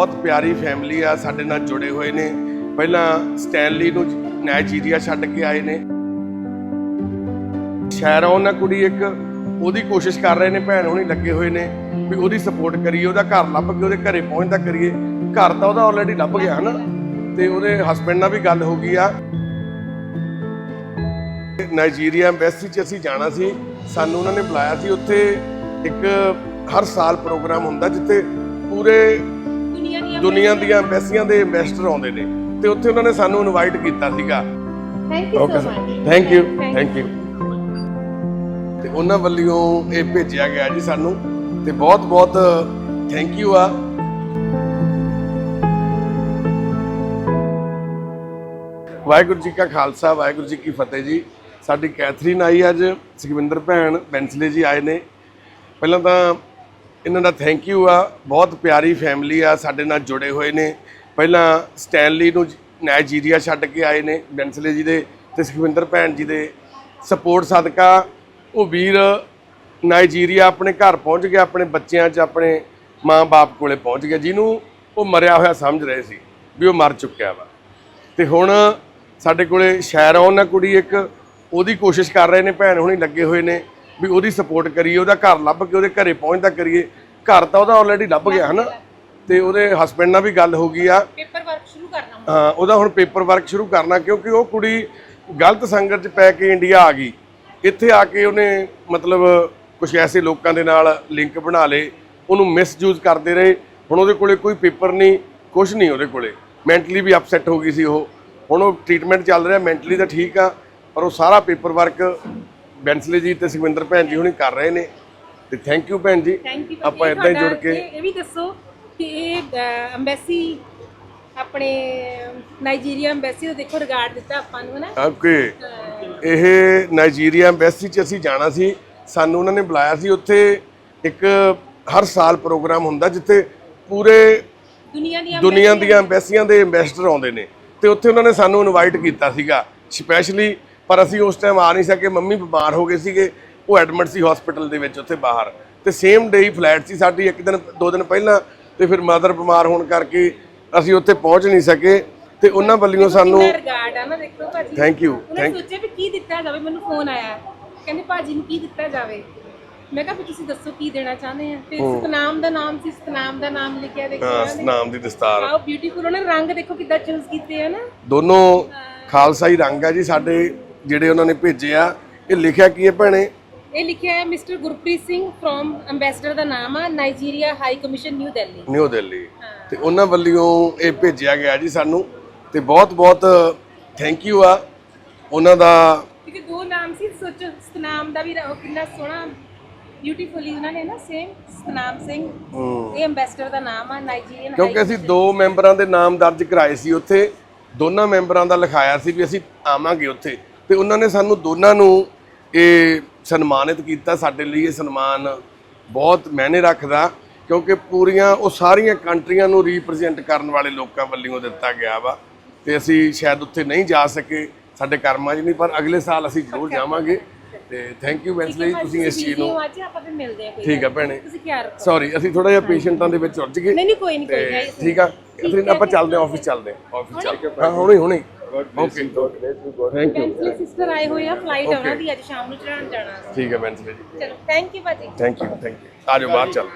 ਬਹੁਤ ਪਿਆਰੀ ਫੈਮਿਲੀ ਆ, ਸਾਡੇ ਨਾਲ ਜੁੜੇ ਹੋਏ ਨੇ। ਪਹਿਲਾਂ ਸਟੈਨਲੀ ਨੂੰ ਨਾਈਜੀਰੀਆ ਛੱਡ ਕੇ ਆਏ ਨੇ। ਸ਼ਹਿਰੋਂ ਉਹਨਾਂ ਕੁੜੀ, ਇੱਕ ਉਹਦੀ ਕੋਸ਼ਿਸ਼ ਕਰ ਰਹੇ ਨੇ, ਭੈਣ ਹੋਣੀ ਲੱਗੇ ਹੋਏ ਨੇ, ਵੀ ਉਹਦੀ ਸਪੋਰਟ ਕਰੀਏ, ਉਹਦਾ ਘਰ ਲੱਭ ਕੇ ਉਹਦੇ ਘਰੇ ਪਹੁੰਚਦਾ ਕਰੀਏ। ਘਰ ਤਾਂ ਉਹਦਾ ਆਲਰੇਡੀ ਲੱਭ ਗਿਆ, ਹਨਾ? ਤੇ ਉਹਦੇ ਹਸਬੰਡ ਨਾਲ ਵੀ ਗੱਲ ਹੋ ਗਈ ਆ। ਨਾਈਜੀਰੀਆ ਐਮਬੈਸੀ 'ਚ ਅਸੀਂ ਜਾਣਾ ਸੀ। ਸਾਨੂੰ ਉਹਨਾਂ ਨੇ ਬੁਲਾਇਆ ਸੀ। ਉੱਥੇ ਇੱਕ ਹਰ ਸਾਲ ਪ੍ਰੋਗਰਾਮ ਹੁੰਦਾ, ਜਿੱਥੇ ਪੂਰੇ ਦੁਨੀਆ ਦੀਆਂ ਦੁਨੀਆ ਦੀਆਂ ਐਮਬੈਸੀਆਂ ਦੇ ਇਨਵੈਸਟਰ ਆਉਂਦੇ ਨੇ। ਤੇ ਉੱਥੇ ਉਹਨਾਂ ਨੇ ਸਾਨੂੰ ਇਨਵਾਈਟ ਕੀਤਾ ਸੀਗਾ। Thank you so much thank you thank you ਤੇ ਉਹਨਾਂ ਵੱਲੋਂ ਇਹ ਭੇਜਿਆ ਗਿਆ ਜੀ ਸਾਨੂੰ। ਤੇ ਬਹੁਤ ਬਹੁਤ ਥੈਂਕ ਯੂ ਆ। ਵਾਹਿਗੁਰੂ ਜੀ ਕਾ ਖਾਲਸਾ ਵਾਹਿਗੁਰੂ ਜੀ ਕੀ ਫਤਿਹ ਜੀ। ਸਾਡੀ ਕੈਥਰੀਨ ਆਈ ਅੱਜ। ਸੁਖਵਿੰਦਰ ਭੈਣ ਬੈਂਸਲੇ ਜੀ ਆਏ ਨੇ। ਪਹਿਲਾਂ ਤਾਂ ਇਹਨਾਂ ਦਾ ਥੈਂਕ ਯੂ ਆ। ਬਹੁਤ ਪਿਆਰੀ ਫੈਮਿਲੀ ਆ, ਸਾਡੇ ਨਾਲ ਜੁੜੇ ਹੋਏ ਨੇ। ਪਹਿਲਾਂ ਸਟੈਨਲੀ ਨੂੰ ਨਾਈਜੀਰੀਆ ਛੱਡ ਕੇ ਆਏ ਨੇ ਬੈਂਸਲੇ ਜੀ ਦੇ ਤੇ ਸੁਖਵਿੰਦਰ ਭੈਣ ਜੀ ਦੇ। ਸਪੋਰਟ ਸਦਕਾ ਉਹ ਵੀਰ ਨਾਈਜੀਰੀਆ ਆਪਣੇ ਘਰ ਪਹੁੰਚ ਗਿਆ, ਆਪਣੇ ਬੱਚਿਆਂ 'ਚ, ਆਪਣੇ ਮਾਂ-ਬਾਪ ਕੋਲੇ ਪਹੁੰਚ ਗਿਆ। ਜਿਹਨੂੰ ਉਹ ਮਰਿਆ ਹੋਇਆ ਸਮਝ ਰਹੇ ਸੀ ਵੀ ਉਹ ਮਰ ਚੁੱਕਿਆ ਵਾ। ਤੇ ਹੁਣ ਸਾਡੇ ਕੋਲੇ ਸ਼ਹਿਰੋਂ ਉਹਨਾਂ ਕੁੜੀ ਇੱਕ, ਉਹਦੀ ਕੋਸ਼ਿਸ਼ ਕਰ ਰਹੇ ਨੇ, ਭੈਣ ਹੁਣੀ ਲੱਗੇ ਹੋਏ ਨੇ ਵੀ ਉਹਦੀ ਸਪੋਰਟ ਕਰੀਏ, ਉਹਦਾ ਘਰ ਲੱਭ ਕੇ ਉਹਦੇ ਘਰੇ ਪਹੁੰਚਦਾ ਕਰੀਏ। ਘਰ ਤਾਂ ਉਹਦਾ ਆਲਰੇਡੀ ਲੱਭ ਗਿਆ ਹਨਾ। ਤੇ ਉਹਦੇ ਹਸਬੰਡ ਨਾਲ ਵੀ ਗੱਲ ਹੋ ਗਈ ਆ। ਪੇਪਰ ਵਰਕ ਸ਼ੁਰੂ ਕਰਨਾ ਹਾਂ ਉਹਦਾ ਹੁਣ ਪੇਪਰ ਵਰਕ ਸ਼ੁਰੂ ਕਰਨਾ ਕਿਉਂਕਿ ਉਹ ਕੁੜੀ ਗਲਤ ਸੰਗਤ 'ਚ ਪੈ ਕੇ ਇੰਡੀਆ ਆ ਗਈ। ਇੱਥੇ ਆ ਕੇ ਉਹਨੇ ਮਤਲਬ ਕੁਝ ਐਸੇ ਲੋਕਾਂ ਦੇ ਨਾਲ ਲਿੰਕ ਬਣਾ ਲਏ। ਉਹਨੂੰ ਮਿਸਯੂਜ਼ ਕਰਦੇ ਰਹੇ। ਹੁਣ ਉਹਦੇ ਕੋਲੇ ਕੋਈ ਪੇਪਰ ਨਹੀਂ ਕੁਝ ਨਹੀਂ ਉਹਦੇ ਕੋਲੇ। ਮੈਂਟਲੀ ਵੀ ਅਪਸੈਟ ਹੋ ਗਈ ਸੀ ਉਹ। ਹੁਣ ਉਹ ਟ੍ਰੀਟਮੈਂਟ ਚੱਲ ਰਿਹਾ ਮੈਂਟਲੀ ਤਾਂ ਠੀਕ ਆ ਪਰ ਉਹ ਸਾਰਾ ਪੇਪਰ ਵਰਕ ਬੈਂਸਲੇ ਜੀ ਤੇ ਸੁਖਵਿੰਦਰ ਭੈਣ ਜੀ ਹੁਣੀ ਕਰ ਰਹੇ ਨੇ। ਤੇ ਥੈਂਕ ਯੂ ਭੈਣ ਜੀ। ਥੈਂਕ ਯੂ ਆਪਾਂ ਇਦਾਂ ਹੀ ਜੁੜ ਕੇ ਇਹ ਵੀ ਦੱਸੋ ਕਿ ਇਹ ਐਮਬੈਸੀ ਆਪਣੇ ਨਾਈਜੀਰੀਆ ਐਮਬੈਸੀ ਦਾ ਦੇਖੋ ਰਿਗਾਰਡ ਦਿੱਤਾ ਆਪਾਂ ਨੂੰ ਹਨਾ? ਓਕੇ ਇਹ ਨਾਈਜੀਰੀਆ ਐਮਬੈਸੀ 'ਚ ਅਸੀਂ ਜਾਣਾ ਸੀ। ਸਾਨੂੰ ਉਹਨਾਂ ਨੇ ਬੁਲਾਇਆ ਸੀ। ਉੱਥੇ ਇੱਕ ਹਰ ਸਾਲ ਪ੍ਰੋਗਰਾਮ ਹੁੰਦਾ ਜਿੱਥੇ ਪੂਰੇ ਦੁਨੀਆ ਦੀਆਂ ਦੁਨੀਆ ਦੀਆਂ ਐਮਬੈਸੀਆਂ ਦੇ ਇਨਵੈਸਟਰ ਆਉਂਦੇ ਨੇ। ਤੇ ਉੱਥੇ ਉਹਨਾਂ ਨੇ ਸਾਨੂੰ ਇਨਵਾਈਟ ਕੀਤਾ ਸੀਗਾ। ਸਪੈਸ਼ਲੀ ਪਰ ਅਸੀਂ ਉਸ ਟਾਈਮ ਆ ਨਹੀਂ ਸਕੇ। ਮੰਮੀ ਬਿਮਾਰ ਹੋ ਗਏ ਸੀਗੇ। ਉਹ ਐਡਮਿਟ ਸੀ ਹਸਪੀਟਲ ਦੇ ਵਿੱਚ ਉੱਥੇ ਬਾਹਰ। ਤੇ ਸੇਮ ਡੇ ਹੀ ਫਲਾਈਟ ਸੀ ਸਾਡੀ ਇੱਕ ਦਿਨ ਦੋ ਦਿਨ ਪਹਿਲਾਂ ਤੇ ਫਿਰ ਮਦਰ ਬਿਮਾਰ ਹੋਣ ਕਰਕੇ ਅਸੀਂ ਉੱਥੇ ਪਹੁੰਚ ਨਹੀਂ ਸਕੇ ਤੇ ਉਹਨਾਂ ਵੱਲੋਂ ਸਾਨੂੰ ਰਿਗਾਰਡ ਆ ਨਾ ਦੇਖੋ ਭਾਜੀ। ਥੈਂਕ ਯੂ ਸੋਚਿਆ ਵੀ ਕੀ ਦਿੱਤਾ ਜਾਵੇ ਮੈਨੂੰ ਫੋਨ ਆਇਆ। ਕਹਿੰਦੇ ਭਾਜੀ ਨੂੰ ਕੀ ਦਿੱਤਾ ਜਾਵੇ? ਮੈਂ ਕਿਹਾ ਵੀ ਤੁਸੀਂ ਦੱਸੋ ਕੀ ਦੇਣਾ ਚਾਹੁੰਦੇ ਆ? ਫਿਰ ਸਤਨਾਮ ਦਾ ਨਾਮ ਸੀ ਸਤਨਾਮ ਦਾ ਨਾਮ ਲਿਖਿਆ ਦੇਖੋ ਹਾਂ ਨਾਮ ਦੀ ਦਸਤਾਰ। ਆਓ ਬਿਊਟੀਫੁਲ ਉਹਨੇ ਰੰਗ ਦੇਖੋ ਕਿੱਦਾਂ ਚੂਜ਼ ਕੀਤੇ ਆ ਨਾ। ਦੋਨੋਂ ਖਾਲਸਾਈ ਰੰਗ ਆ ਜੀ ਸਾਡੇ ਜਿਹੜੇ ਉਹਨਾਂ ਨੇ ਭੇਜੇ ਆ ਇਹ ਲਿਖਿਆ ਕੀ ਹੈ ਭੈਣੇ? ਇਹ ਲਿਖਿਆ ਹੈ mister Gurpreet Singh from ambassador ਦਾ ਨਾਮ ਆ Nigeria high commission New Delhi New Delhi. ਤੇ ਉਹਨਾਂ ਵੱਲੋਂ ਇਹ ਭੇਜਿਆ ਗਿਆ ਜੀ ਸਾਨੂੰ। ਤੇ ਬਹੁਤ ਬਹੁਤ ਥੈਂਕ ਯੂ ਆ। ਉਹਨਾਂ ਦਾ ਕਿਉਂਕਿ ਦੋ ਨਾਮ ਸੀ ਸੋਚੋ ਸਤਨਾਮ ਦਾ ਵੀ ਉਹ ਕਿੰਨਾ ਸੋਹਣਾ ਬਿਊਟੀਫੁਲੀ ਉਹਨਾਂ ਨੇ ਨਾ ਸੇਮ ਸਤਨਾਮ ਸਿੰਘ। ਇਹ ਐਮਬੈਸਡਰ ਦਾ ਨਾਮ ਆ ਨਾਈਜੀਰੀਅਨ ਕਿਉਂਕਿ ਅਸੀਂ ਦੋ ਮੈਂਬਰਾਂ ਦੇ ਨਾਮ ਦਰਜ ਕਰਾਏ ਸੀ ਉੱਥੇ। ਦੋਨਾਂ ਮੈਂਬਰਾਂ ਦਾ ਲਿਖਾਇਆ ਸੀ ਵੀ ਅਸੀਂ ਆਵਾਂਗੇ ਉੱਥੇ। ਤੇ ਉਹਨਾਂ ਨੇ ਸਾਨੂੰ ਦੋਨਾਂ ਨੂੰ ਇਹ ਸਨਮਾਨਿਤ ਕੀਤਾ ਸਾਡੇ ਲਈ ਇਹ ਸਨਮਾਨ ਬਹੁਤ ਮਾਇਨੇ ਰੱਖਦਾ ਕਿਉਂਕਿ ਪੂਰੀਆਂ ਉਹ ਸਾਰੀਆਂ ਕੰਟਰੀਆਂ ਨੂੰ ਰਿਪਰੈਜ਼ੈਂਟ ਕਰਨ ਵਾਲੇ ਲੋਕਾਂ ਵੱਲੋਂ ਦਿੱਤਾ ਗਿਆ ਵਾ ਤੇ ਅਸੀਂ ਸ਼ਾਇਦ ਉੱਥੇ ਨਹੀਂ ਜਾ ਸਕੇ ਸਾਡੇ ਕਰਮਾਂ 'ਚ ਨਹੀਂ ਪਰ ਅਗਲੇ ਸਾਲ ਅਸੀਂ ਜ਼ਰੂਰ ਜਾਵਾਂਗੇ ਤੇ ਥੈਂਕ ਯੂ ਵੈਂਸਲੇ ਤੁਸੀਂ ਇਸ ਚੀਜ਼ ਨੂੰ ਅੱਜ ਆਪਾਂ ਫਿਰ ਮਿਲਦੇ ਆ ਕੋਈ ਠੀਕ ਆ ਭੈਣੇ। ਤੁਸੀਂ ਖਿਆਲ ਰੱਖੋ। ਸੌਰੀ ਅਸੀਂ ਥੋੜਾ ਜਿਹਾ ਪੇਸ਼ੈਂਟਾਂ ਦੇ ਵਿੱਚ ਉਲਝ ਗਏ ਨਹੀਂ ਨਹੀਂ ਕੋਈ ਨਹੀਂ ਕੋਈ ਨਹੀਂ। ਠੀਕ ਆ ਫਿਰ ਆਪਾਂ ਚੱਲਦੇ ਹਾਂ ਆਫਿਸ ਚੱਲਦੇ ਹਾਂ ਆਫਿਸ ਚੱਲ ਕੇ ਹਾਂ ਹੁਣੇ ਹੁਣੇ। ਓਕੇ ਥੈਂਕ ਯੂ ਬੈਂਸਲੀ ਸਿਸਟਰ ਆਏ ਹੋਏ ਆ ਫਲਾਈਟ ਉਹਨਾਂ ਦੀ ਅੱਜ ਸ਼ਾਮ ਨੂੰ ਚੜਾਉਣ ਜਾਣਾ ਠੀਕ ਹੈ ਬੈਂਸਲੇ ਜੀ ਚਲੋ ਥੈਂਕ ਯੂ ਭਾਜੀ ਥੈਂਕ ਯੂ ਥੈਂਕ ਯੂ ਆ ਜਾਓ ਬਾਹਰ ਚੱਲ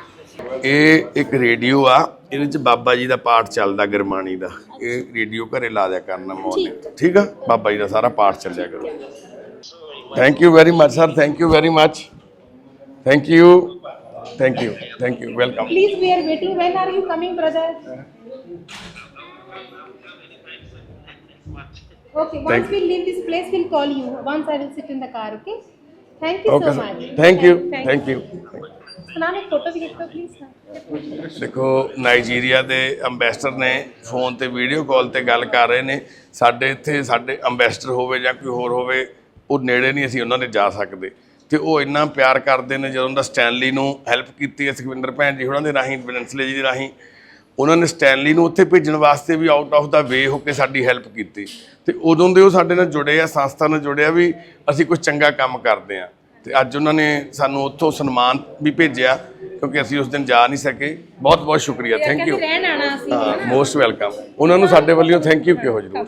ਇਹ ਇੱਕ ਰੇਡੀਓ ਆ ਇਹਦੇ ਵਿੱਚ ਬਾਬਾ ਜੀ ਦਾ ਪਾਠ ਚੱਲਦਾ ਗੁਰਬਾਣੀ ਦਾ ਇਹ ਰੇਡੀਓ ਘਰੇ ਲਾ ਦਿਆ ਕਰਨਾ ਮਾਰਨਿੰਗ ਠੀਕ ਆ ਬਾਬਾ ਜੀ ਦਾ ਸਾਰਾ ਪਾਠ ਚੱਲਿਆ ਕਰੋ thank you very much sir thank you very much thank you thank you thank you welcome Please, we are waiting. When are you coming, brother? Okay, once we leave this place, we'll call you. Once I will sit in the car, okay? Thank you okay so much. Thank you thank you Sunam, एक photo भी खींचो, please. ਦੇਖੋ Nigeria ਦੇ ambassador ਨੇ phone ਤੇ video call ਤੇ ਗੱਲ ਕਰ ਰਹੇ ਨੇ ਸਾਡੇ ਇੱਥੇ ਸਾਡੇ ਅੰਬੈਸਡਰ ਹੋਵੇ ਜਾਂ ਕੋਈ ਹੋਰ ਹੋਵੇ ਉਹ ਨੇੜੇ ਨਹੀਂ ਅਸੀਂ ਉਹਨਾਂ ਦੇ ਜਾ ਸਕਦੇ ਤੇ ਉਹ ਇੰਨਾ ਪਿਆਰ ਕਰਦੇ ਨੇ ਜਦੋਂ ਦਾ ਸਟੈਨਲੀ ਨੂੰ ਹੈਲਪ ਕੀਤੀ ਹੈ ਸੁਖਵਿੰਦਰ ਭੈਣ ਜੀ ਉਹਨਾਂ ਦੇ ਰਾਹੀਂ ਬੈਂਸਲੇ ਜੀ ਦੇ ਰਾਹੀਂ ਉਹਨਾਂ ਨੇ ਸਟੈਨਲੀ ਨੂੰ ਉੱਥੇ ਭੇਜਣ ਵਾਸਤੇ ਵੀ ਆਊਟ ਆਫ ਦਾ ਵੇ ਹੋ ਕੇ ਸਾਡੀ ਹੈਲਪ ਕੀਤੀ। ਤੇ ਉਦੋਂ ਦੇ ਉਹ ਸਾਡੇ ਨਾਲ ਜੁੜੇ ਆ ਸੰਸਥਾ ਨਾਲ ਜੁੜਿਆ ਵੀ ਅਸੀਂ ਕੁਝ ਚੰਗਾ ਕੰਮ ਕਰਦੇ ਆ। ਤੇ ਅੱਜ ਉਹਨਾਂ ਨੇ ਸਾਨੂੰ ਉੱਥੋਂ ਸਨਮਾਨ ਵੀ ਭੇਜਿਆ ਕਿਉਂਕਿ ਅਸੀਂ ਉਸ ਦਿਨ ਜਾ ਨਹੀਂ ਸਕੇ। ਬਹੁਤ ਬਹੁਤ ਸ਼ੁਕਰੀਆ ਥੈਂਕ ਯੂ ਮੋਸਟ ਵੈਲਕਮ ਉਹਨਾਂ ਨੂੰ ਸਾਡੇ ਵੱਲੋਂ ਥੈਂਕ ਯੂ ਕਿਹੋ ਜਰੂਰ